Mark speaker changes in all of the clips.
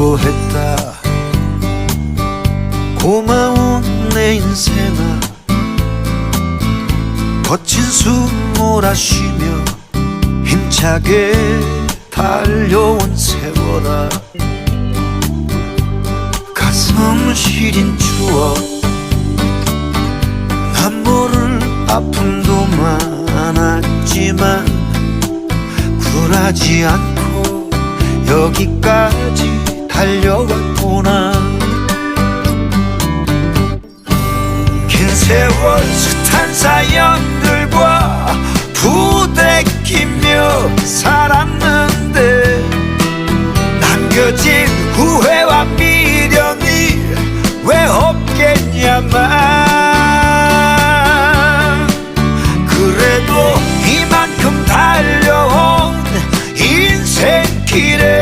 Speaker 1: 고했다. 고마운 내 인생아 거친 숨 몰아쉬며 힘차게 달려온 세월아. 가슴 시린 추억 난 모를 아픔도 많았지만 굴하지 않고 여기까지 달려왔구나? 긴 세월 숱한 사연들과 부대끼며 살았는데 남겨진 후회와 미련이 왜 없겠냐만. 그래도 이만큼 달려온 인생길에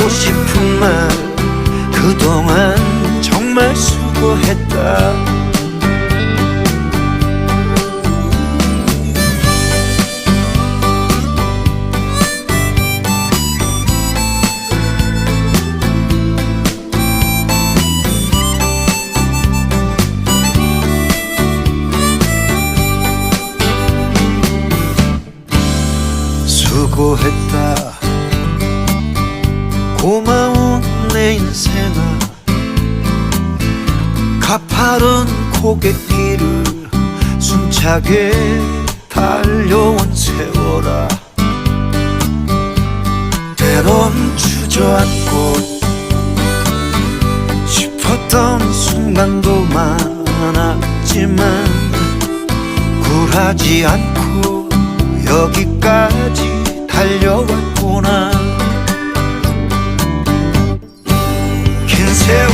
Speaker 1: 하고 싶은 말 그동안 정말 수고했다. 수고했다 고마운 내 인생아 가파른 고갯길을 숨차게 달려온 세월아. 때론 주저앉고 싶었던 순간도 많았지만 굴하지 않고 여기까지 달려왔구나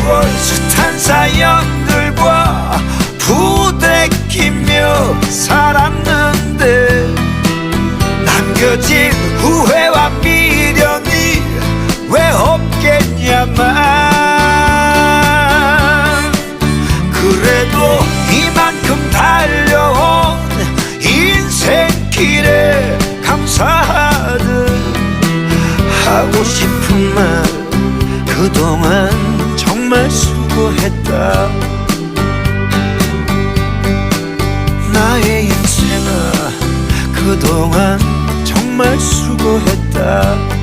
Speaker 1: 긴 세월 숱한 사연들과 부대끼며 살았는데 남겨진 후회와 미련이 왜 없겠냐만. 그래도 이만큼 달려온 인생길에 감사하듯 하고 싶은 말 그동안 정말 수고했다. 나의 인생아 그동안 정말 수고했다